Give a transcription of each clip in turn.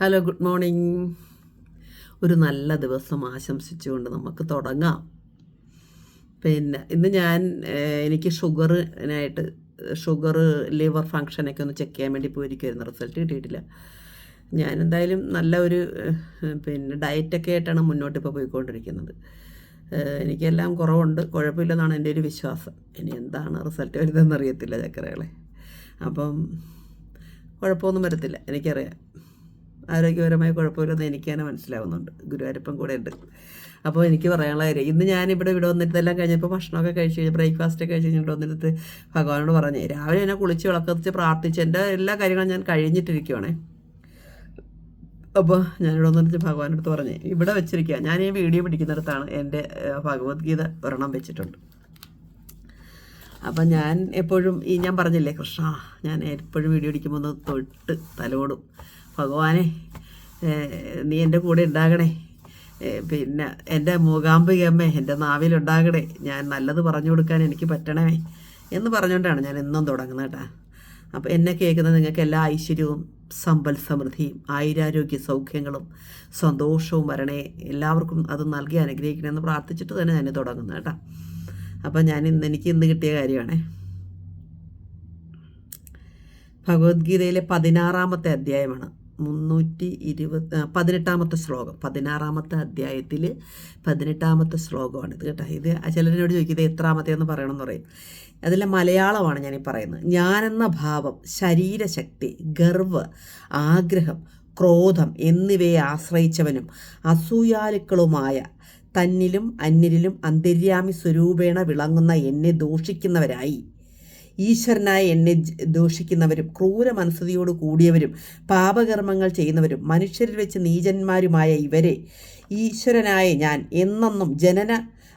Hello good morning ഒരു നല്ല ദിവസം ആശംസിച്ചുകൊണ്ട് നമുക്ക് തുടങ്ങാം. പിന്നെ ഇന്ന് ഞാൻ എനിക്ക് ഷുഗറിനായിട്ട് ഷുഗർ ലിവർ ഫങ്ഷനൊക്കെ ഒന്ന് ചെക്ക് ചെയ്യാൻ വേണ്ടി പോയിരിക്കുമായിരുന്നു റിസൾട്ട് കിട്ടിയിട്ടില്ല. ഞാൻ എന്തായാലും നല്ല ഒരു പിന്നെ ഡയറ്റൊക്കെ ആയിട്ടാണ് മുന്നോട്ട് ഇപ്പോൾ പോയിക്കൊണ്ടിരിക്കുന്നത്. എനിക്കെല്ലാം കുറവുണ്ട്. കുഴപ്പമില്ലെന്നാണ് എന്റെ ഒരു വിശ്വാസം. ഇനി എന്താണ് റിസൾട്ട് വരുന്നതെന്ന് അറിയത്തില്ല ചക്കരകളെ. അപ്പം കുഴപ്പമൊന്നും വരത്തില്ല എനിക്കറിയാം. ആരോഗ്യപരമായ കുഴപ്പമില്ലെന്ന് എനിക്ക് തന്നെ മനസ്സിലാവുന്നുണ്ട്. ഗുരുവായൂരപ്പം കൂടെ ഉണ്ട്. അപ്പോൾ എനിക്ക് പറയാനുള്ള കാര്യം ഇന്ന് ഞാനിവിടെ ഇവിടെ വന്നിട്ട് ഇതെല്ലാം കഴിഞ്ഞപ്പോൾ ഭക്ഷണമൊക്കെ കഴിച്ച് കഴിഞ്ഞ് ബ്രേക്ക്ഫാസ്റ്റ് ഒക്കെ കഴിച്ച് കഴിഞ്ഞിട്ട് വന്നിട്ട് ഭഗവാനോട് പറഞ്ഞു രാവിലെ എന്നെ കുളിച്ച് വിളക്കത്തിച്ച് പ്രാർത്ഥിച്ച് എന്റെ എല്ലാ കാര്യങ്ങളും ഞാൻ കഴിഞ്ഞിട്ടിരിക്കുവാണേ. അപ്പോൾ ഞാനിവിടെ വന്നിട്ട് ഭഗവാനടുത്ത് പറഞ്ഞു ഇവിടെ വെച്ചിരിക്കുക. ഞാൻ ഈ വീഡിയോ പിടിക്കുന്നിടത്താണ് എന്റെ ഭഗവത്ഗീത ഒരെണ്ണം വെച്ചിട്ടുണ്ട്. അപ്പം ഞാൻ എപ്പോഴും ഈ ഞാൻ പറഞ്ഞില്ലേ കൃഷ്ണ ഞാൻ എപ്പോഴും വീഡിയോ അടിക്കുമ്പോൾ ഒന്ന് തൊട്ട് തലോടും. ഭഗവാനെ നീ എന്റെ കൂടെ ഉണ്ടാകണേ പിന്നെ എന്റെ മൂകാംബികമ്മേ എന്റെ നാവിലുണ്ടാകണേ ഞാൻ നല്ലത് പറഞ്ഞു കൊടുക്കാൻ എനിക്ക് പറ്റണമേ എന്ന് പറഞ്ഞുകൊണ്ടാണ് ഞാൻ എന്നും തുടങ്ങുന്നത് കേട്ടോ. അപ്പോൾ എന്നെ കേൾക്കുന്ന നിങ്ങൾക്ക് എല്ലാ ഐശ്വര്യവും സമ്പൽ സമൃദ്ധിയും ആയിരാരോഗ്യ സൗഖ്യങ്ങളും സന്തോഷവും വരണേ. എല്ലാവർക്കും അത് നൽകി അനുഗ്രഹിക്കണമെന്ന് പ്രാർത്ഥിച്ചിട്ട് തന്നെ ഞാൻ തുടങ്ങുന്നത് കേട്ടോ. അപ്പം ഞാൻ ഇന്ന് എനിക്ക് ഇന്ന് കിട്ടിയ കാര്യമാണ്. ഭഗവത്ഗീതയിലെ പതിനാറാമത്തെ അധ്യായമാണ്. മുന്നൂറ്റി ഇരുപത് പതിനെട്ടാമത്തെ ശ്ലോകം പതിനാറാമത്തെ അധ്യായത്തിൽ പതിനെട്ടാമത്തെ ശ്ലോകമാണ്. ഇത് കേട്ടോ ഇത് ചിലരോട് ചോദിക്കും ഇത് എത്രാമത്തേന്ന് പറയണമെന്ന് പറയും. അതിലെ മലയാളമാണ് ഞാനീ പറയുന്നത്. ഞാനെന്ന ഭാവം ശരീരശക്തി ഗർവ് ആഗ്രഹം ക്രോധം എന്നിവയെ ആശ്രയിച്ചവനും അസൂയാലുക്കളുമായ തന്നിലും അന്യരിലും അന്തര്യാമി സ്വരൂപേണ വിളങ്ങുന്ന എന്നെ ദൂഷിക്കുന്നവരായി. ഈശ്വരനായ എന്നെ ദോഷിക്കുന്നവരും ക്രൂര മനസ്സതിയോട് കൂടിയവരും പാപകർമ്മങ്ങൾ ചെയ്യുന്നവരും മനുഷ്യരിൽ വെച്ച് നീചന്മാരുമായ ഇവരെ ഈശ്വരനായ ഞാൻ എന്നെന്നും ജനന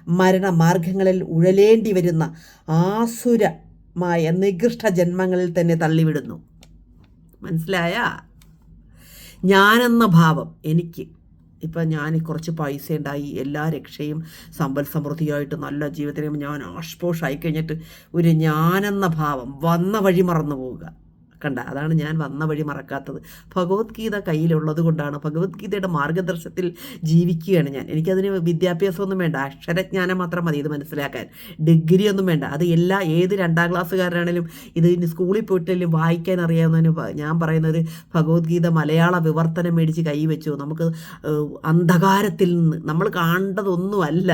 മരണ മാർഗങ്ങളിൽ ഉഴലേണ്ടി വരുന്ന ആസുരമായ നികൃഷ്ട ജന്മങ്ങളിൽ തന്നെ തള്ളിവിടുന്നു. മനസ്സിലായ? ഞാനെന്ന ഭാവം എനിക്ക് ഇപ്പം ഞാൻ കുറച്ച് പൈസ ഉണ്ടായി എല്ലാ രക്ഷയും സമ്പൽ സമൃദ്ധിയായിട്ട് നല്ല ജീവിതത്തിലും ഞാൻ ആഷ്പോഷായി കഴിഞ്ഞിട്ട് ഒരു ഞാനെന്ന ഭാവം വന്ന വഴി മറന്നു പോവുക. കണ്ട അതാണ് ഞാൻ വന്ന വഴി മറക്കാത്തത്. ഭഗവത്ഗീത കയ്യിലുള്ളത് കൊണ്ടാണ് ഭഗവത്ഗീതയുടെ മാർഗദർശനത്തിൽ ജീവിക്കുകയാണ് ഞാൻ. എനിക്കതിന് വിദ്യാഭ്യാസമൊന്നും വേണ്ട. അക്ഷരജ്ഞാനം മാത്രം മതി ഇത് മനസ്സിലാക്കാൻ. ഡിഗ്രി ഒന്നും വേണ്ട. അത് എല്ലാ ഏത് രണ്ടാം ക്ലാസ്സുകാരനാണേലും ഇത് ഇനി സ്കൂളിൽ പോയിട്ടെങ്കിലും വായിക്കാൻ അറിയാവുന്നതിന് ഞാൻ പറയുന്നത് ഭഗവത്ഗീത മലയാള വിവർത്തനം മേടിച്ച് കൈ വെച്ചു. നമുക്ക് അന്ധകാരത്തിൽ നിന്ന് നമ്മൾ കാണേണ്ടതൊന്നുമല്ല.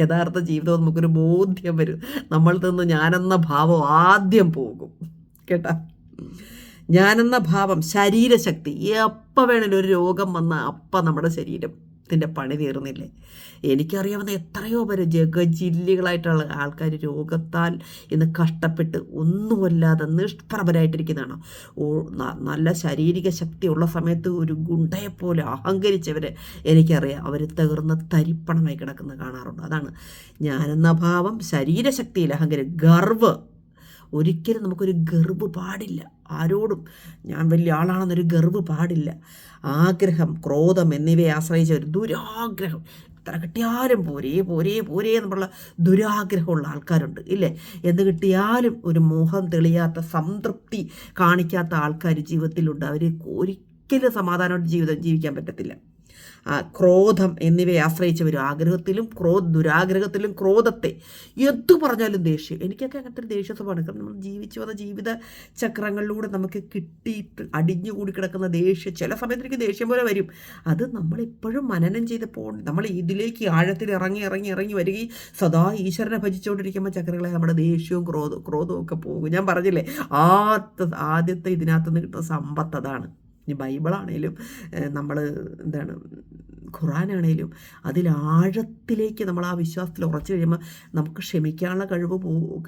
യഥാർത്ഥ ജീവിതം നമുക്കൊരു ബോധ്യം വരും. നമ്മൾ നിന്ന് ഞാനെന്ന ഭാവം ആദ്യം പോകും. കേട്ടാ? ഞാനെന്ന ഭാവം ശരീരശക്തി. എപ്പോൾ വേണേലും ഒരു രോഗം വന്ന അപ്പം നമ്മുടെ ശരീരത്തിന്റെ പണി തീർന്നില്ലേ? എനിക്കറിയാവുന്ന എത്രയോ പേര് ജഗജില്ലികളായിട്ടുള്ള ആൾക്കാർ രോഗത്താൽ ഇന്ന് കഷ്ടപ്പെട്ട് ഒന്നുമല്ലാതെ നിഷ്പ്രഭരായിട്ടിരിക്കുന്നതാണ്. ഓ നല്ല ശാരീരിക ശക്തി ഉള്ള സമയത്ത് ഒരു ഗുണ്ടയെപ്പോലെ അഹങ്കരിച്ചവരെ എനിക്കറിയാം. അവർ തകർന്ന് തരിപ്പണമായി കിടക്കുന്നത് കാണാറുണ്ട്. അതാണ് ഞാനെന്ന ഭാവം ശരീരശക്തിയിൽ അഹങ്കാരം ഗർവ് ഒരിക്കലും നമുക്കൊരു ഗർവ് പാടില്ല. ആരോടും ഞാൻ വലിയ ആളാണെന്നൊരു ഗർവ് പാടില്ല. ആഗ്രഹം ക്രോധം എന്നിവയെ ആശ്രയിച്ച ഒരു ദുരാഗ്രഹം. എത്ര കിട്ടിയാലും പോരേ പോരേ പോരേ എന്നുള്ള ദുരാഗ്രഹമുള്ള ആൾക്കാരുണ്ട് ഇല്ലേ? എന്ത് കിട്ടിയാലും ഒരു മോഹം തെളിയാത്ത സംതൃപ്തി കാണിക്കാത്ത ആൾക്കാർ ജീവിതത്തിലുണ്ട്. അവർ ഒരിക്കലും സമാധാനമായിട്ട് ജീവിതം ജീവിക്കാൻ പറ്റത്തില്ല. ക്രോധം എന്നിവയെ ആശ്രയിച്ചവരും ആഗ്രഹത്തിലും ക്രോ ദുരാഗ്രഹത്തിലും ക്രോധത്തെ എന്തു പറഞ്ഞാലും ദേഷ്യം. എനിക്കൊക്കെ അങ്ങനത്തെ ഒരു ദേഷ്യ സ്വഭാവമാണ് കാരണം നമ്മൾ ജീവിച്ചു വന്ന ജീവിത ചക്രങ്ങളിലൂടെ നമുക്ക് കിട്ടിയിട്ട് അടിഞ്ഞുകൂടി കിടക്കുന്ന ദേഷ്യം ചില സമയത്ത് എനിക്ക് ദേഷ്യം പോലെ വരും. അത് നമ്മളിപ്പോഴും മനനം ചെയ്ത് പോകണം. നമ്മൾ ഇതിലേക്ക് ആഴത്തിൽ ഇറങ്ങി ഇറങ്ങി ഇറങ്ങി വരികയും സദാ ഈശ്വരനെ ഭജിച്ചുകൊണ്ടിരിക്കുമ്പോൾ ചക്രങ്ങളെ നമ്മുടെ ദേഷ്യവും ക്രോധവും ക്രോധവും ഒക്കെ പോകും. ഞാൻ പറഞ്ഞില്ലേ? ആദ്യത്തെ ആദ്യത്തെ ഇതിനകത്തുനിന്ന് കിട്ടുന്ന സമ്പത്ത് അതാണ്. ഇനി ബൈബിളാണേലും നമ്മൾ എന്താണ് ഖുറാനാണേലും അതിൽ ആഴത്തിലേക്ക് നമ്മൾ ആ വിശ്വാസത്തിൽ ഉറച്ചു കഴിയുമ്പോൾ നമുക്ക് ക്ഷമിക്കാനുള്ള കഴിവ്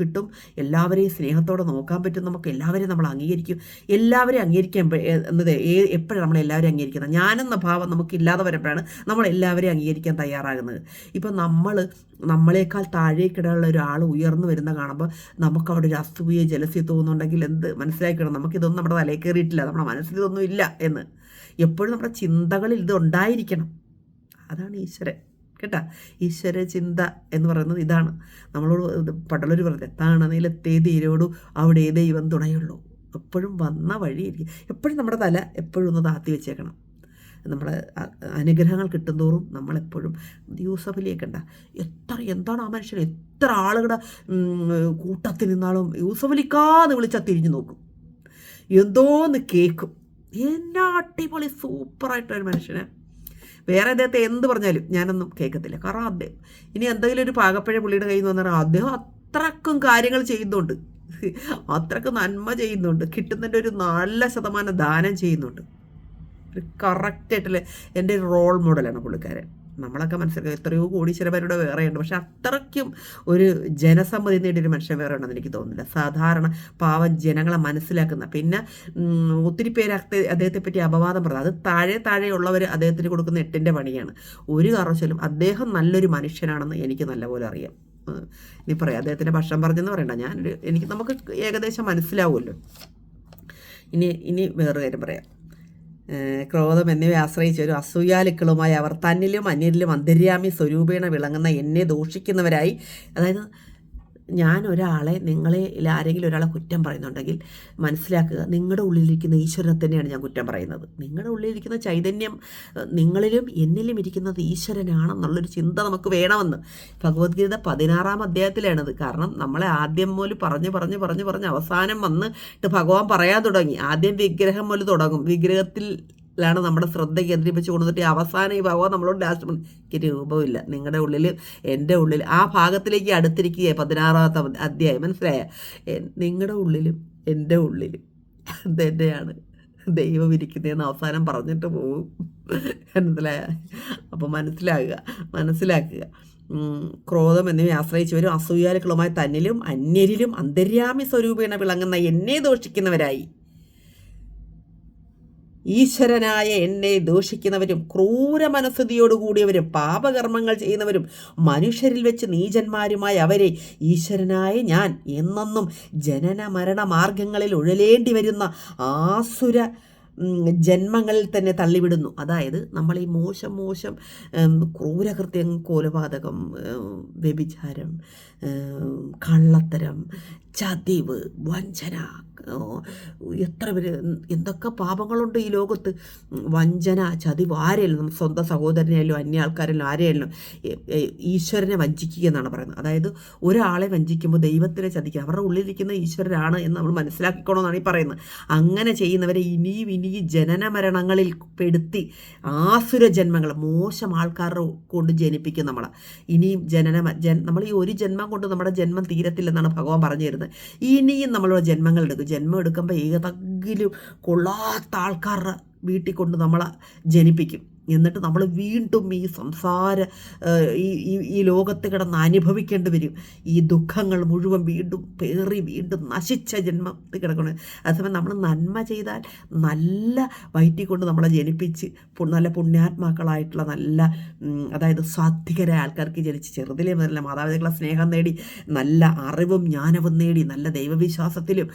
കിട്ടും. എല്ലാവരെയും സ്നേഹത്തോടെ നോക്കാൻ പറ്റും. നമുക്ക് എല്ലാവരെയും നമ്മൾ അംഗീകരിക്കും. എല്ലാവരെയും അംഗീകരിക്കാൻ എന്നത് എപ്പോഴും നമ്മൾ എല്ലാവരെയും അംഗീകരിക്കുന്നത്? ഞാനെന്ന ഭാവം നമുക്കില്ലാതെ വരുമ്പോഴാണ് നമ്മൾ എല്ലാവരെയും അംഗീകരിക്കാൻ തയ്യാറാകുന്നത്. ഇപ്പം നമ്മൾ നമ്മളെക്കാൾ താഴേക്കിടയുള്ള ഒരാൾ ഉയർന്നു വരുന്ന കാണുമ്പോൾ നമുക്ക് അവിടെ ഒരു അസൂയ ജലസ്യ തോന്നുന്നുണ്ടെങ്കിൽ എന്ത് മനസ്സിലാക്കണം? നമുക്കിതൊന്നും നമ്മുടെ തലയിൽ കയറിയിട്ടില്ല. നമ്മുടെ മനസ്സിൽ ഇതൊന്നും ഇല്ല എന്ന്. എപ്പോഴും നമ്മുടെ ചിന്തകളിൽ ഇത് ഉണ്ടായിരിക്കണം. അതാണ് ഈശ്വരൻ കേട്ടാ? ഈശ്വര ചിന്ത എന്ന് പറയുന്നത് ഇതാണ്. നമ്മളോട് പടലൊരു പറഞ്ഞത് താണ് തീരോടു അവിടെ ദൈവം തുണയുള്ളൂ. എപ്പോഴും വന്ന വഴിയിരിക്കും എപ്പോഴും നമ്മുടെ തല എപ്പോഴും ഒന്ന് താത്തി വെച്ചേക്കണം. നമ്മളെ അ- അനുഗ്രഹങ്ങൾ കിട്ടുന്തോറും നമ്മളെപ്പോഴും യൂസഫ് അലിയൊക്കെ ഉണ്ടാ എത്ര എന്താണ് ആ മനുഷ്യൻ? എത്ര ആളുകളുടെ കൂട്ടത്തിൽ നിന്നാളും യൂസഫലിക്കാന്ന് വിളിച്ചാൽ തിരിഞ്ഞു നോക്കും. എന്തോന്ന് കേൾക്കും എന്നാ അടിപൊളി സൂപ്പറായിട്ടൊരു മനുഷ്യനെ. വേറെ അദ്ദേഹത്തെ എന്ത് പറഞ്ഞാലും ഞാനൊന്നും കേൾക്കത്തില്ല. കാരണം അദ്ദേഹം ഇനി എന്തെങ്കിലും ഒരു പാകപ്പഴ പുള്ളിയുടെ കയ്യിൽ നിന്ന് പറഞ്ഞാൽ അദ്ദേഹം അത്രക്കും കാര്യങ്ങൾ ചെയ്യുന്നുണ്ട്. അത്രയ്ക്ക് നന്മ ചെയ്യുന്നുണ്ട്. കിട്ടുന്നതിന്റെ ഒരു നല്ല ശതമാനം ദാനം ചെയ്യുന്നുണ്ട്. ഒരു കറക്റ്റായിട്ടുള്ള എന്റെ റോൾ മോഡലാണ് പുള്ളിക്കാരൻ. നമ്മളൊക്കെ മനസ്സിലാക്കുക എത്രയോ കോടീശ്വരന്മാരുടെ വേറെയുണ്ട്. പക്ഷെ അത്രയ്ക്കും ഒരു ജനസമ്മതി നേടിയൊരു മനുഷ്യൻ വേറെ ഉണ്ടെന്ന് എനിക്ക് തോന്നുന്നില്ല. സാധാരണ പാവം ജനങ്ങളെ മനസ്സിലാക്കുന്ന പിന്നെ ഒത്തിരി പേര് അദ്ദേഹത്തെ പറ്റി അപവാദം പറഞ്ഞത്. അത് താഴെ താഴെ ഉള്ളവർ അദ്ദേഹത്തിന് കൊടുക്കുന്ന എട്ടിന്റെ പണിയാണ്. ഒരു കാരണവശാലും അദ്ദേഹം നല്ലൊരു മനുഷ്യനാണെന്ന് എനിക്ക് നല്ലപോലെ അറിയാം. ഇനി പറയാം. അദ്ദേഹത്തിന്റെ ഭക്ഷണം പറഞ്ഞെന്ന് പറയണ്ട. ഞാൻ എനിക്ക് നമുക്ക് ഏകദേശം മനസ്സിലാവുമല്ലോ. ഇനി ഇനി വേറെ കാര്യം പറയാം. ക്രോധം എന്നിവയെ ആശ്രയിച്ച് ഒരു അസൂയാലുക്കളുമായി അവർ തന്നിലും അന്യരിലും അന്തര്യാമി സ്വരൂപേണ വിളങ്ങുന്ന എന്നെ ദൂഷിക്കുന്നവരായി. അതായത് ഞാൻ ഒരാളെ നിങ്ങളെ ആരെങ്കിലും ഒരാളെ കുറ്റം പറയുന്നുണ്ടെങ്കിൽ മനസ്സിലാക്കുക നിങ്ങളുടെ ഉള്ളിലിരിക്കുന്ന ഈശ്വരനെ തന്നെയാണ് ഞാൻ കുറ്റം പറയുന്നത്. നിങ്ങളുടെ ഉള്ളിലിരിക്കുന്ന ചൈതന്യം നിങ്ങളിലും എന്നിലും ഇരിക്കുന്നത് ഈശ്വരനാണെന്നുള്ളൊരു ചിന്ത നമുക്ക് വേണമെന്ന്. ഭഗവത്ഗീത പതിനാറാം അധ്യായത്തിലാണത്. കാരണം നമ്മളെ ആദ്യം മുതൽ പറഞ്ഞ് പറഞ്ഞ് പറഞ്ഞ് പറഞ്ഞ് അവസാനം വന്നിട്ട് ഭഗവാൻ പറയാൻ തുടങ്ങി. ആദ്യം വിഗ്രഹം മുതൽ തുടങ്ങും. വിഗ്രഹത്തിൽ ലാണ് നമ്മുടെ ശ്രദ്ധ കേന്ദ്രീകരിച്ച് കൊണ്ടുവന്നിട്ട് അവസാനം ഈ ഭാഗം നമ്മളോട് ലാസ്റ്റ് എനിക്ക് രൂപമില്ല നിങ്ങളുടെ ഉള്ളിൽ എന്റെ ഉള്ളിൽ ആ ഭാഗത്തിലേക്ക് അടുത്തിരിക്കുക പതിനാറാമത്തെ അധ്യായം. മനസ്സിലായ? നിങ്ങളുടെ ഉള്ളിലും എന്റെ ഉള്ളിലും തന്നെയാണ് ദൈവം ഇരിക്കുന്നതെന്ന് അവസാനം പറഞ്ഞിട്ട് പോകും. മനസ്സിലായ? അപ്പോൾ മനസ്സിലാകുക മനസ്സിലാക്കുക. ഉം, ക്രോധം എന്നിവയെ ആശ്രയിച്ചവരും അസൂയാലുക്കളുമായി തന്നിലും അന്യരിലും അന്തര്യാമി സ്വരൂപേണ വിളങ്ങുന്ന എന്നെ ദോഷിക്കുന്നവരായി. ഈശ്വരനായ എന്നെ ദോഷിക്കുന്നവരും ക്രൂര മനസ്ഥിതിയോടുകൂടിയവരും പാപകർമ്മങ്ങൾ ചെയ്യുന്നവരും മനുഷ്യരിൽ വെച്ച് നീചന്മാരുമായ അവരെ ഈശ്വരനായ ഞാൻ എന്നെന്നും ജനന മരണ മാർഗങ്ങളിൽ ഉഴലേണ്ടി വരുന്ന ആസുര ജന്മങ്ങളിൽ തന്നെ തള്ളിവിടുന്നു. അതായത് നമ്മൾ ഈ മോശം മോശം ക്രൂരകൃത്യം കൊലപാതകം വ്യഭിചാരം കള്ളത്തരം ചതിവ് വഞ്ചന എത്ര പേര് എന്തൊക്കെ പാപങ്ങളുണ്ട് ഈ ലോകത്ത്? വഞ്ചന ചതിവ് ആരെയല്ലോ നമ്മൾ സ്വന്തം സഹോദരനെയല്ലോ അന്യ ആൾക്കാരെല്ലോ ആരെയല്ലോ ഈശ്വരനെ വഞ്ചിക്കുക എന്നാണ് പറയുന്നത്. അതായത് ഒരാളെ വഞ്ചിക്കുമ്പോൾ ദൈവത്തിനെ ചതിക്കുക അവരുടെ ഉള്ളിലിരിക്കുന്ന ഈശ്വരനാണ് എന്ന് നമ്മൾ മനസ്സിലാക്കിക്കണമെന്നാണ് ഈ പറയുന്നത്. അങ്ങനെ ചെയ്യുന്നവരെ ഇനിയും ഇനിയും ജനന മരണങ്ങളിൽ പെടുത്തി ആസുര ജന്മങ്ങൾ മോശം ആൾക്കാരെ കൊണ്ട് ജനിപ്പിക്കും നമ്മളെ. ഇനിയും ജനന നമ്മൾ ഈ ഒരു ജന്മം കൊണ്ട് നമ്മുടെ ജന്മം തീരത്തില്ലെന്നാണ് ഭഗവാൻ പറഞ്ഞു തരുന്നത് ഇനിയും നമ്മളുടെ ജന്മങ്ങൾ എടുക്കും. ജന്മം എടുക്കുമ്പോൾ ഏതെങ്കിലും കൊള്ളാത്ത ആൾക്കാരുടെ വീട്ടിൽ കൊണ്ട് നമ്മളെ ജനിപ്പിക്കും. എന്നിട്ട് നമ്മൾ വീണ്ടും ഈ സംസാര ഈ ഈ- ലോകത്ത് കിടന്ന് അനുഭവിക്കേണ്ടി വരും. ഈ ദുഃഖങ്ങൾ മുഴുവൻ വീണ്ടും പേറി വീണ്ടും നശിച്ച ജന്മത്തിൽ കിടക്കണം അതേസമയം നമ്മൾ നന്മ ചെയ്താൽ നല്ല വയറ്റി കൊണ്ട് നമ്മളെ ജനിപ്പിച്ച് നല്ല പുണ്യാത്മാക്കളായിട്ടുള്ള നല്ല അതായത് സാത്വികരായ ആൾക്കാർക്ക് ജനിച്ച് ചെറുതിലേ മുതൽ മാതാപിതാക്കളെ സ്നേഹം നേടി നല്ല അറിവും ജ്ഞാനവും നേടി നല്ല ദൈവവിശ്വാസത്തിലും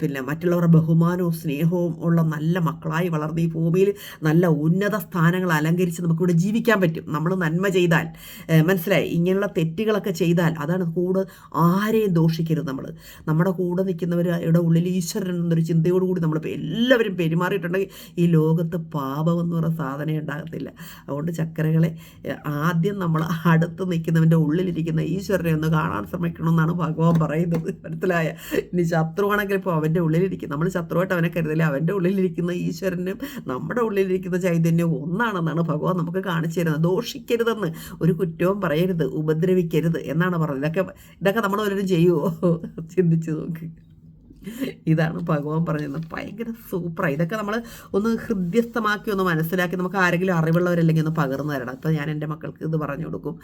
പിന്നെ മറ്റുള്ളവരുടെ ബഹുമാനവും സ്നേഹവും ഉള്ള നല്ല മക്കളായി വളർന്ന് ഈ ഭൂമിയിൽ നല്ല ഉന്നത സ്ഥാനങ്ങൾ അലങ്കരിച്ച് നമുക്കിവിടെ ജീവിക്കാൻ പറ്റും. നമ്മൾ നന്മ ചെയ്താൽ മനസ്സിലായി? ഇങ്ങനെയുള്ള തെറ്റുകളൊക്കെ ചെയ്താൽ അതാണ് കൂടെ ആരെയും ദോഷിക്കരുത് നമ്മൾ. നമ്മുടെ കൂടെ നിൽക്കുന്നവരുടെ ഉള്ളിൽ ഈശ്വരൻ എന്നൊരു ചിന്തയോടുകൂടി നമ്മൾ എല്ലാവരും പെരുമാറിയിട്ടുണ്ടെങ്കിൽ ഈ ലോകത്ത് പാപം എന്ന് പറയുന്ന സാധനം ഉണ്ടാകത്തില്ല. അതുകൊണ്ട് ചക്കരകളെ ആദ്യം നമ്മൾ അടുത്ത് നിൽക്കുന്നവന്റെ ഉള്ളിലിരിക്കുന്ന ഈശ്വരനെ ഒന്ന് കാണാൻ ശ്രമിക്കണമെന്നാണ് ഭഗവാൻ പറയുന്നത്. മനസ്സിലായ? ഇനി ശത്രുവാണെങ്കിൽ ഇപ്പോൾ അവന്റെ ഉള്ളിലിരിക്കും. നമ്മൾ ശത്രുവായിട്ട് അവനെ കരുതില്ല? അവന്റെ ഉള്ളിലിരിക്കുന്ന ഈശ്വരനും നമ്മുടെ ഉള്ളിലിരിക്കുന്ന ചൈതന്യവും ഒന്നാണെന്നാണ് ഭഗവാൻ നമുക്ക് കാണിച്ചു തരുന്നത്. ദോഷിക്കരുതെന്ന് ഒരു കുറ്റവും പറയരുത് ഉപദ്രവിക്കരുത് എന്നാണ് പറഞ്ഞത്. ഇതൊക്കെ ഇതൊക്കെ നമ്മൾ ഓരോരും ചെയ്യുമോ ചിന്തിച്ചു നോക്ക്. ഇതാണ് ഭഗവാൻ പറഞ്ഞത് ഭയങ്കര സൂപ്പറാണ് ഇതൊക്കെ നമ്മൾ ഒന്ന് ഹൃദ്യസ്ഥമാക്കി ഒന്ന് മനസ്സിലാക്കി നമുക്ക് ആരെങ്കിലും അറിവുള്ളവരല്ലെങ്കിൽ ഒന്ന് പകർന്നു തരണം. ഇപ്പം ഞാൻ എന്റെ മക്കൾക്ക് ഇത് പറഞ്ഞു കൊടുക്കും.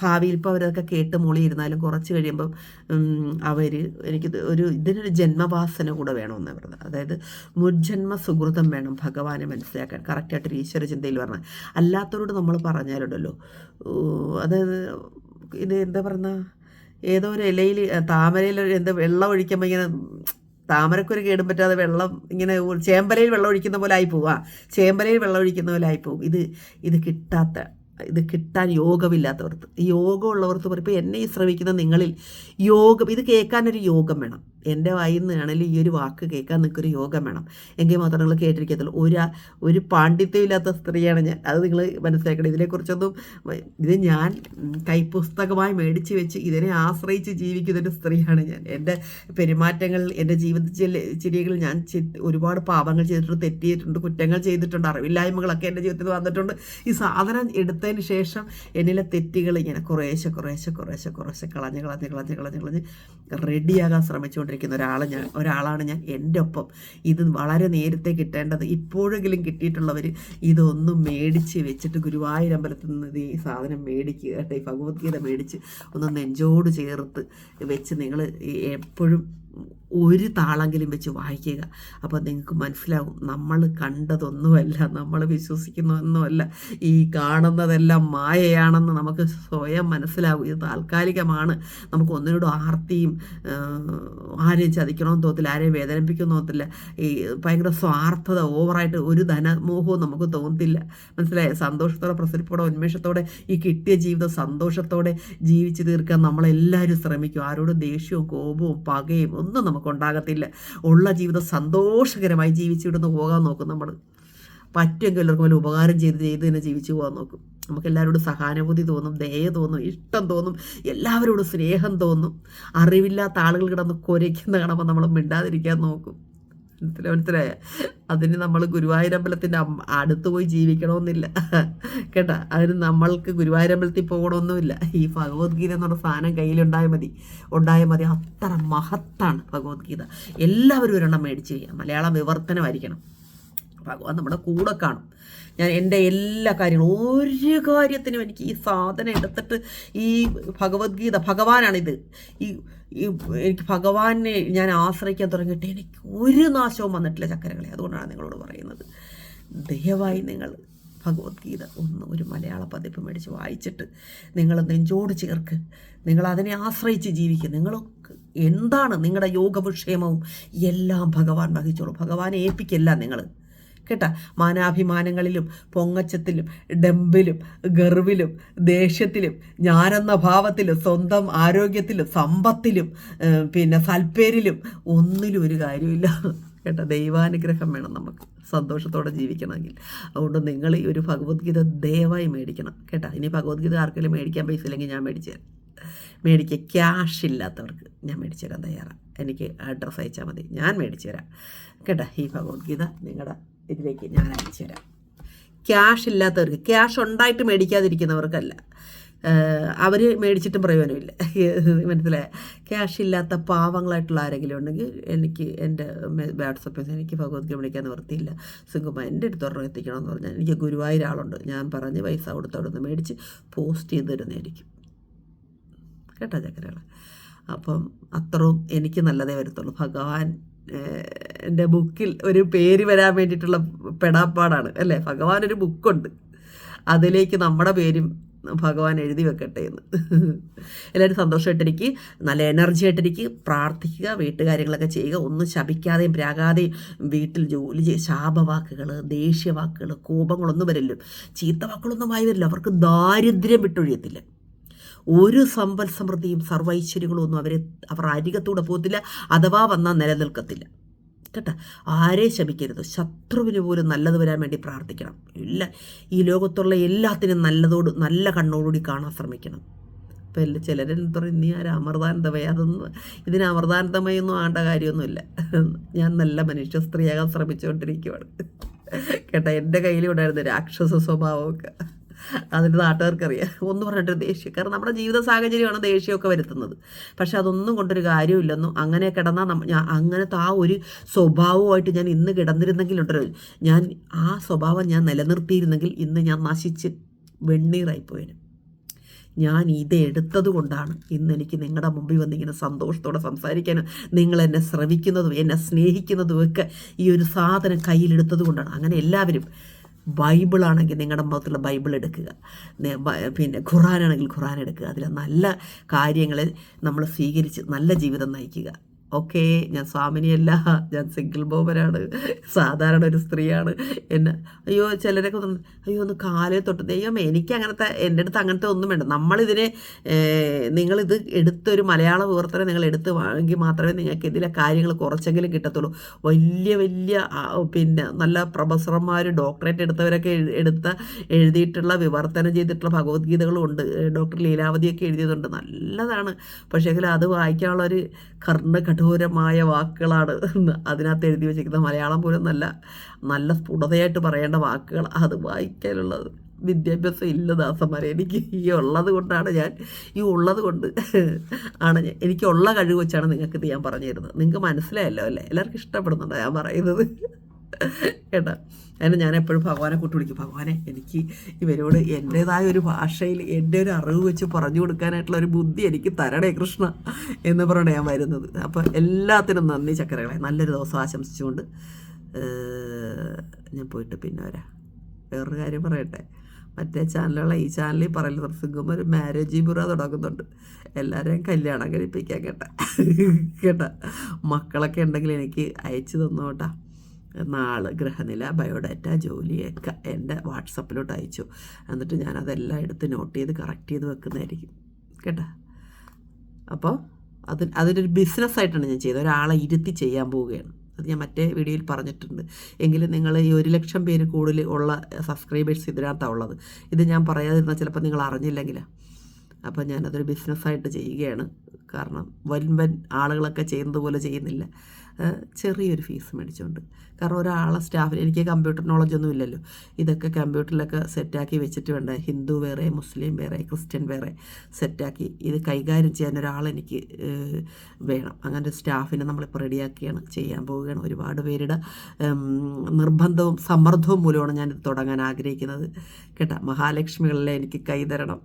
ഭാവിയിൽ ഇപ്പോൾ അവരൊക്കെ കേട്ട് മൂളിയിരുന്നാലും കുറച്ച് കഴിയുമ്പം അവർ എനിക്ക് ഒരു ഇതിനൊരു ജന്മവാസന കൂടെ വേണമെന്ന് പറഞ്ഞത് അതായത് മുജ്ജന്മ സുഹൃതം വേണം ഭഗവാനെ മനസ്സിലാക്കാൻ. കറക്റ്റായിട്ടൊരു ഈശ്വര ചിന്തയിൽ പറഞ്ഞാൽ അല്ലാത്തവരോട് നമ്മൾ പറഞ്ഞാലുണ്ടല്ലോ. അതായത് ഇത് എന്താ പറയുന്ന ഏതോ ഒരു ഇലയിൽ താമരയിൽ എന്ത് വെള്ളം ഒഴിക്കുമ്പോൾ ഇങ്ങനെ താമരക്കൊരു കേടും പറ്റാതെ വെള്ളം ഇങ്ങനെ ചേമ്പലയിൽ വെള്ളം ഒഴിക്കുന്ന പോലെ ആയി പോവുക ചേമ്പലയിൽ വെള്ളം ഒഴിക്കുന്ന പോലെ ആയി പോവും. ഇത് ഇത് കിട്ടാത്ത ഇത് കിട്ടാൻ യോഗമില്ലാത്തവർക്ക്. യോഗമുള്ളവർക്ക് പറയും പറയുമ്പോൾ എന്നെ ശ്രമിക്കുന്ന നിങ്ങളിൽ യോഗം ഇത് കേൾക്കാനൊരു യോഗം വേണം. എന്റെ വായിൽ നിന്നാണെങ്കിലും ഈ ഒരു വാക്ക് കേൾക്കാൻ നിൽക്കൊരു യോഗം വേണം. എങ്കിൽ മാത്രം നിങ്ങൾ കേട്ടിരിക്കത്തുള്ളൂ. ഒരു ഒരു പാണ്ഡിത്യമില്ലാത്ത സ്ത്രീയാണ് ഞാൻ. അത് നിങ്ങൾ മനസ്സിലാക്കണം. ഇതിനെക്കുറിച്ചൊന്നും ഇത് ഞാൻ കൈപ്പുസ്തകമായി മേടിച്ച് വെച്ച് ഇതിനെ ആശ്രയിച്ച് ജീവിക്കുന്ന ഒരു സ്ത്രീയാണ് ഞാൻ. എന്റെ പെരുമാറ്റങ്ങൾ എന്റെ ജീവിത ചിരികളിൽ ഞാൻ ഒരുപാട് പാപങ്ങൾ ചെയ്തിട്ടുണ്ട് തെറ്റിയിട്ടുണ്ട് കുറ്റങ്ങൾ ചെയ്തിട്ടുണ്ട് അറിവില്ലായ്മകളൊക്കെ എന്റെ ജീവിതത്തിൽ വന്നിട്ടുണ്ട്. ഈ സാധനം എടുത്തതിന് ശേഷം എന്നിലെ തെറ്റുകൾ ഇങ്ങനെ കുറേശ്ശെ കുറേശ്ശെ കുറേശ്ശെ കുറേശ്ശെ കളഞ്ഞ് കളഞ്ഞ് കളഞ്ഞ് കളഞ്ഞ് കളഞ്ഞ് റെഡിയാകാൻ ശ്രമിച്ചുകൊണ്ടിരിക്കുന്ന ഒരാൾ ഞാൻ ഒരാളാണ് ഞാൻ എന്റെ ഒപ്പം. ഇത് വളരെ നേരത്തെ കിട്ടേണ്ടത് ഇപ്പോഴെങ്കിലും കിട്ടിയിട്ടുള്ളവർ ഇതൊന്നും മേടിച്ച് വെച്ചിട്ട് ഗുരുവായൂരമ്പലത്തിൽ നിന്ന് ഈ സാധനം മേടിക്കുക കേട്ടോ. ഈ ഭഗവത്ഗീത മേടിച്ച് ഒന്ന് നെഞ്ചോട് ചേർത്ത് വെച്ച് നിങ്ങൾ എപ്പോഴും ഒരു താളെങ്കിലും വെച്ച് വായിക്കുക. അപ്പോൾ നിങ്ങൾക്ക് മനസ്സിലാവും നമ്മൾ കണ്ടതൊന്നുമല്ല നമ്മൾ വിശ്വസിക്കുന്നതൊന്നുമല്ല. ഈ കാണുന്നതെല്ലാം മായയാണെന്ന് നമുക്ക് സ്വയം മനസ്സിലാവും ഇത് താൽക്കാലികമാണ്. നമുക്ക് ഒന്നിനോട് ആർത്തിയും ആരെയും ചതിക്കണമെന്ന് തോന്നില്ല ആരെയും വേദനിപ്പിക്കണമെന്ന് തോന്നത്തില്ല. ഈ ഭയങ്കര സ്വാർത്ഥത ഓവറായിട്ട് ഒരു ധനമോഹവും നമുക്ക് തോന്നത്തില്ല. മനസ്സിലായ? സന്തോഷത്തോടെ പ്രസരിപ്പോടെ ഉന്മേഷത്തോടെ ഈ കിട്ടിയ ജീവിതം സന്തോഷത്തോടെ ജീവിച്ചു തീർക്കാൻ നമ്മളെല്ലാവരും ശ്രമിക്കും. ആരോടും ദേഷ്യവും കോപവും പകയും ഒന്നും നമുക്ക് ഉണ്ടാകത്തില്ല ഉള്ള ജീവിതം സന്തോഷകരമായി ജീവിച്ചിടുന്ന് പോകാൻ നോക്കും നമ്മൾ. പറ്റുമെങ്കിൽ എല്ലാവർക്കും വല്ല ഉപകാരം ചെയ്ത് ചെയ്ത് തന്നെ ജീവിച്ചു പോകാൻ നോക്കും. നമുക്ക് എല്ലാവരോടും സഹാനുഭൂതി തോന്നും ദയ തോന്നും ഇഷ്ടം തോന്നും എല്ലാവരോടും സ്നേഹം തോന്നും. അറിവില്ലാത്ത ആളുകൾ കിടന്ന് കുരയ്ക്കുന്ന കാണുമ്പോൾ നമ്മൾ മിണ്ടാതിരിക്കാൻ നോക്കും. മനസ്സിലായ? മനസ്സിലായ? അതിന് നമ്മൾ ഗുരുവായൂരമ്പലത്തിന്റെ അടുത്ത് പോയി ജീവിക്കണമെന്നില്ല. കേട്ടാ? അതിന് നമ്മൾക്ക് ഗുരുവായൂരമ്പലത്തിൽ പോകണമെന്നുമില്ല. ഈ ഭഗവത്ഗീത എന്നുള്ള സാധനം കയ്യിലുണ്ടായാൽ മതി. ഉണ്ടായാൽ മതി. അത്ര മഹത്താണ് ഭഗവത്ഗീത. എല്ലാവരും ഒരെണ്ണം മേടിച്ച് ചെയ്യുക മലയാളം വിവർത്തനമായിരിക്കണം. ഭഗവാൻ നമ്മുടെ കൂടെ കാണും. ഞാൻ എന്റെ എല്ലാ കാര്യങ്ങളും ഒരു കാര്യത്തിനും എനിക്ക് ഈ സാധനം എടുത്തിട്ട് ഈ ഭഗവത്ഗീത ഭഗവാനാണിത്. ഈ ഈ എനിക്ക് ഭഗവാനെ ഞാൻ ആശ്രയിക്കാൻ തുടങ്ങിയിട്ട് എനിക്ക് ഒരു നാശവും വന്നിട്ടില്ല ചക്കരകളെ. അതുകൊണ്ടാണ് നിങ്ങളോട് പറയുന്നത്. ദയവായി നിങ്ങൾ ഭഗവത്ഗീത ഒന്ന് ഒരു മലയാള പതിപ്പ് മേടിച്ച് വായിച്ചിട്ട് നിങ്ങൾ നെഞ്ചോട് ചേർക്ക്. നിങ്ങൾ അതിനെ ആശ്രയിച്ച് ജീവിക്കുക നിങ്ങൾ എന്താണ് നിങ്ങളുടെ യോഗവിക്ഷേമവും? എല്ലാം ഭഗവാൻ വഹിച്ചോളൂ. ഭഗവാനെ ഏൽപ്പിക്കല്ല നിങ്ങൾ. കേട്ട? മാനാഭിമാനങ്ങളിലും പൊങ്ങച്ചത്തിലും ഡെമ്പിലും ഗർവിലും ദേഷ്യത്തിലും ഞാനെന്ന ഭാവത്തിലും സ്വന്തം ആരോഗ്യത്തിലും സമ്പത്തിലും പിന്നെ സൽപ്പേരിലും ഒന്നിലും ഒരു കാര്യമില്ല കേട്ടോ ദൈവാനുഗ്രഹം വേണം നമുക്ക്. സന്തോഷത്തോടെ ജീവിക്കണമെങ്കിൽ. അതുകൊണ്ട് നിങ്ങൾ ഈ ഒരു ഭഗവത്ഗീത ദയവായി മേടിക്കണം. കേട്ടോ ഇനി ഭഗവത്ഗീത ആർക്കെങ്കിലും മേടിക്കാൻ പൈസ ഇല്ലെങ്കിൽ ഞാൻ മേടിച്ചു തരാം. മേടിക്കുക ക്യാഷ് ഇല്ലാത്തവർക്ക് ഞാൻ മേടിച്ചു തരാൻ തയ്യാറാണ് എനിക്ക് അഡ്രസ്സ് അയച്ചാൽ മതി. ഞാൻ മേടിച്ചു തരാം. കേട്ടോ ഈ ഭഗവത്ഗീത നിങ്ങളുടെ ഇതിലേക്ക് ഞാൻ അയച്ചു തരാം. ക്യാഷ് ഇല്ലാത്തവർക്ക് ക്യാഷ് ഉണ്ടായിട്ട് മേടിക്കാതിരിക്കുന്നവർക്കല്ല. അവർ മേടിച്ചിട്ടും പ്രയോജനമില്ല. മനസ്സിലായ? ക്യാഷ് ഇല്ലാത്ത പാവങ്ങളായിട്ടുള്ള ആരെങ്കിലും ഉണ്ടെങ്കിൽ എനിക്ക് എന്റെ വാട്സപ്പിൽ എനിക്ക് ഭഗവത്ഗീത വിളിക്കാൻ നിവർത്തിയില്ല സുഖമ എന്റെ അടുത്ത് ഒരെണ്ണം എത്തിക്കണമെന്ന് പറഞ്ഞാൽ എനിക്ക് ഗുരുവായൂർ ആളുണ്ട്. ഞാൻ പറഞ്ഞ് പൈസ കൊടുത്തവിടുന്ന് മേടിച്ച് പോസ്റ്റ് ചെയ്ത് തരുന്നതായിരിക്കും. കേട്ടോ ചക്കരകളെ? അപ്പം അത്രയും എനിക്ക് നല്ലതേ വരത്തുള്ളൂ. ഭഗവാൻ എന്റെ ബുക്കിൽ ഒരു പേര് വരാൻ വേണ്ടിയിട്ടുള്ള പെടാപ്പാടാണ് അല്ലേ? ഭഗവാൻ ഒരു ബുക്കുണ്ട്. അതിലേക്ക് നമ്മുടെ പേരും ഭഗവാൻ എഴുതി വെക്കട്ടെ എന്ന്. എല്ലാവരും സന്തോഷമായിട്ടിരിക്കുക നല്ല എനർജി ആയിട്ടിരിക്കുക പ്രാർത്ഥിക്കുക വീട്ടുകാര്യങ്ങളൊക്കെ ചെയ്യുക ഒന്നും ശപിക്കാതെയും പ്രാകാതെയും വീട്ടിൽ ജോലി ചെയ്യുക ശാപവാക്കുകൾ ദേഷ്യവാക്കുകൾ കോപങ്ങളൊന്നും വരില്ല. ചീത്ത വാക്കുകളൊന്നും വായി വരില്ല. അവർക്ക് ദാരിദ്ര്യം വിട്ടൊഴിയത്തില്ല. ഒരു സമ്പൽ സമൃദ്ധിയും സർവൈശ്വര്യങ്ങളും ഒന്നും അവരെ അവർ അരികത്തൂടെ പോകത്തില്ല അഥവാ വന്നാൽ നിലനിൽക്കത്തില്ല. കേട്ടോ? ആരെ ശമിക്കരുത് ശത്രുവിന് പോലും നല്ലത് വരാൻ വേണ്ടി പ്രാർത്ഥിക്കണം. ഇല്ല ഈ ലോകത്തുള്ള എല്ലാത്തിനും നല്ലതോട് നല്ല കണ്ണോടുകൂടി കാണാൻ ശ്രമിക്കണം. ഇപ്പം എല്ലാ ചിലരെന്ന് പറയും നീ ആരാ? അമൃതാനന്ദമയ? അതൊന്നും ഇതിന് അമൃതാനന്ദമയൊന്നും ആണ്ട കാര്യമൊന്നുമില്ല. ഞാൻ നല്ല മനുഷ്യ സ്ത്രീയാകാൻ ശ്രമിച്ചുകൊണ്ടിരിക്കുവാണ്. കേട്ടോ? എന്റെ കയ്യിലുണ്ടായിരുന്ന രാക്ഷസ സ്വഭാവമൊക്കെ. അതിന്റെ നാട്ടുകാർക്കറിയാം. ഒന്നും പറഞ്ഞിട്ട് ദേഷ്യം. കാരണം നമ്മുടെ ജീവിത സാഹചര്യമാണ് ദേഷ്യമൊക്കെ വരുത്തുന്നത്. പക്ഷെ അതൊന്നും കൊണ്ടൊരു കാര്യമില്ലെന്നും അങ്ങനെ കിടന്നാൽ ഞാൻ അങ്ങനത്തെ ആ ഒരു സ്വഭാവമായിട്ട് ഞാൻ ഇന്ന് കിടന്നിരുന്നെങ്കിലുണ്ടല്ലോ. ഞാൻ ആ സ്വഭാവം ഞാൻ നിലനിർത്തിയിരുന്നെങ്കിൽ ഇന്ന് ഞാൻ നശിച്ച് വെണ്ണീറായിപ്പോയിരുന്നു ഞാൻ ഇത് എടുത്തത് കൊണ്ടാണ് ഇന്ന് എനിക്ക് നിങ്ങളുടെ മുമ്പിൽ വന്ന് ഇങ്ങനെ സന്തോഷത്തോടെ സംസാരിക്കാനും നിങ്ങൾ എന്നെ ശ്രമിക്കുന്നതും എന്നെ സ്നേഹിക്കുന്നതും ഒക്കെ ഈ ഒരു സാധനം കയ്യിലെടുത്തത് കൊണ്ടാണ്. അങ്ങനെ എല്ലാവരും ബൈബിളാണെങ്കിൽ നിങ്ങളുടെ മുഖത്തുള്ള ബൈബിൾ എടുക്കുക. പിന്നെ ഖുറാനാണെങ്കിൽ ഖുറാൻ എടുക്കുക. അതിൽ നല്ല കാര്യങ്ങളെ നമ്മൾ സ്വീകരിച്ച് നല്ല ജീവിതം നയിക്കുക. ഓക്കെ ഞാൻ സ്വാമിനിയല്ല ഞാൻ സിംഗിൾ ബോബനാണ് സാധാരണ ഒരു സ്ത്രീയാണ്. എന്നെ അയ്യോ ചിലരൊക്കെ അയ്യോ ഒന്ന് കാലേ തൊട്ട് ദൈവമേ എനിക്ക് അങ്ങനത്തെ എന്റെ അടുത്ത് അങ്ങനത്തെ ഒന്നും വേണ്ട. നമ്മളിതിനെ നിങ്ങളിത് എടുത്തൊരു മലയാള വിവർത്തനം നിങ്ങൾ എടുത്ത് വാങ്ങി മാത്രമേ നിങ്ങൾക്ക് ഇതിലെ കാര്യങ്ങൾ കുറച്ചെങ്കിലും കിട്ടത്തുള്ളൂ. വലിയ വലിയ പിന്നെ നല്ല പ്രൊഫസർമാർ ഡോക്ടറേറ്റ് എടുത്തവരൊക്കെ എടുത്ത എഴുതിയിട്ടുള്ള വിവർത്തനം ചെയ്തിട്ടുള്ള ഭഗവത്ഗീതകളും ഉണ്ട്. ഡോക്ടർ ലീലാവതിയൊക്കെ എഴുതിയതുണ്ട്. നല്ലതാണ്. പക്ഷേ അത് വായിക്കാനുള്ള ഒരു കർണ കഠോരമായ വാക്കുകളാണ് അതിനകത്ത് എഴുതി വെച്ചിരിക്കുന്ന മലയാളം പോലും നല്ല നല്ല സ്ഫുടതയായിട്ട് പറയേണ്ട വാക്കുകൾ അത് വായിക്കാനുള്ളത്. വിദ്യാഭ്യാസം ഇല്ല ദാസന്മാരെ എനിക്ക് ഈ ഉള്ളത് കൊണ്ടാണ് ഞാൻ ഈ ഉള്ളത് കൊണ്ട് ആണ് ഞാൻ എനിക്കുള്ള കഴിവ് വെച്ചാണ് നിങ്ങൾക്ക് ഇത് ഞാൻ പറഞ്ഞു തരുന്നത് നിങ്ങൾക്ക് മനസ്സിലായല്ലോ അല്ലേ? എല്ലാവർക്കും ഇഷ്ടപ്പെടുന്നുണ്ടോ ഞാൻ പറയുന്നത്? കേട്ടോ? അതിന് ഞാൻ എപ്പോഴും ഭഗവാനെ കൂട്ടി വിളിക്കും. ഭഗവാനെ എനിക്ക് ഇവരോട് എന്റേതായ ഒരു ഭാഷയിൽ എന്റെ ഒരു അറിവ് വെച്ച് പറഞ്ഞു കൊടുക്കാനായിട്ടുള്ള ഒരു ബുദ്ധി എനിക്ക് തരണേ കൃഷ്ണ എന്ന് പറഞ്ഞാണ് ഞാൻ വരുന്നത്. അപ്പോൾ എല്ലാത്തിനും നന്ദി ചക്കരകളെ. നല്ലൊരു ദിവസം ആശംസിച്ചുകൊണ്ട് ഞാൻ പോയിട്ട് പിന്നെ വരാം. വേറൊരു കാര്യം പറയട്ടെ. മറ്റേ ചാനലുകളെ ഈ ചാനലിൽ പറയില്ല നൃസിംഗം ഒരു മാരേജ് ബുറ തുടങ്ങുന്നുണ്ട്. എല്ലാവരെയും കല്യാണം കഴിപ്പിക്കാൻ കേട്ട. കേട്ട. മക്കളൊക്കെ ഉണ്ടെങ്കിൽ എനിക്ക് അയച്ചു തന്നു നാൾ ഗ്രഹനില ബയോഡാറ്റ ജോലിയൊക്കെ എന്റെ വാട്സപ്പിലോട്ട് അയച്ചു. എന്നിട്ട് ഞാനതെല്ലാം എടുത്ത് നോട്ട് ചെയ്ത് കറക്റ്റ് ചെയ്ത് വെക്കുന്നതായിരിക്കും. കേട്ടോ? അപ്പോൾ അത് അതിനൊരു ബിസിനസ്സായിട്ടാണ് ഞാൻ ചെയ്തത്. ഒരാളെ ഇരുത്തി ചെയ്യാൻ പോവുകയാണ്. അത് ഞാൻ മറ്റേ വീഡിയോയിൽ പറഞ്ഞിട്ടുണ്ട്. എങ്കിലും നിങ്ങൾ ഈ ഒരു ലക്ഷം പേര് കൂടുതൽ ഉള്ള സബ്സ്ക്രൈബേഴ്സ് ഇതിനകത്താണ് ഉള്ളത്. ഇത് ഞാൻ പറയാതിരുന്നാൽ ചിലപ്പോൾ നിങ്ങൾ അറിഞ്ഞില്ലെങ്കിൽ. അപ്പോൾ ഞാനതൊരു ബിസിനസ്സായിട്ട് ചെയ്യുകയാണ്. കാരണം വൻ വൻ ആളുകളൊക്കെ ചെയ്യുന്നത് പോലെ ചെയ്യുന്നില്ല. ചെറിയൊരു ഫീസ് മേടിച്ചുകൊണ്ട് കാരണം ഒരാളെ സ്റ്റാഫിന് എനിക്ക് കമ്പ്യൂട്ടർ നോളജ് ഒന്നും ഇല്ലല്ലോ. ഇതൊക്കെ കമ്പ്യൂട്ടറിലൊക്കെ സെറ്റാക്കി വെച്ചിട്ട് വേണ്ട? ഹിന്ദു വേറെ മുസ്ലിം വേറെ ക്രിസ്ത്യൻ വേറെ സെറ്റാക്കി ഇത് കൈകാര്യം ചെയ്യാൻ ഒരാളെനിക്ക് വേണം. അങ്ങനെ ഒരു സ്റ്റാഫിനെ നമ്മളിപ്പോൾ റെഡിയാക്കിയാണ് ചെയ്യാൻ പോവുകയാണ്. ഒരുപാട് പേരുടെ നിർബന്ധവും സമ്മർദ്ദവും മൂലമാണ് ഞാനിത് തുടങ്ങാൻ ആഗ്രഹിക്കുന്നത്. കേട്ടോ മഹാലക്ഷ്മികളിലെ എനിക്ക് കൈതരണം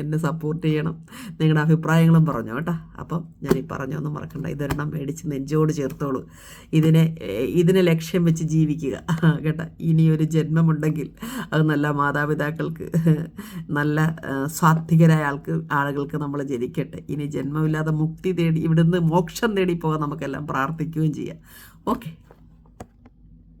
എന്നെ സപ്പോർട്ട് ചെയ്യണം. നിങ്ങളുടെ അഭിപ്രായങ്ങളും പറഞ്ഞു കേട്ടോ. അപ്പം ഞാൻ ഈ പറഞ്ഞൊന്നും മറക്കണ്ട. ഇതൊരെണ്ണം മേടിച്ച് നെഞ്ചോട് ചേർത്തോളൂ. ഇതിനെ ഇതിനെ ലക്ഷ്യം വെച്ച് ജീവിക്കുക. കേട്ടോ? ഇനിയൊരു ജന്മമുണ്ടെങ്കിൽ അത് നല്ല മാതാപിതാക്കൾക്ക് നല്ല സ്വാത്വികരായ ആൾക്ക് ആളുകൾക്ക് നമ്മൾ ജനിക്കട്ടെ. ഇനി ജന്മമില്ലാതെ മുക്തി തേടി ഇവിടുന്ന് മോക്ഷം തേടി പോകാൻ നമുക്കെല്ലാം പ്രാർത്ഥിക്കുകയും ചെയ്യാം. ഓക്കെ.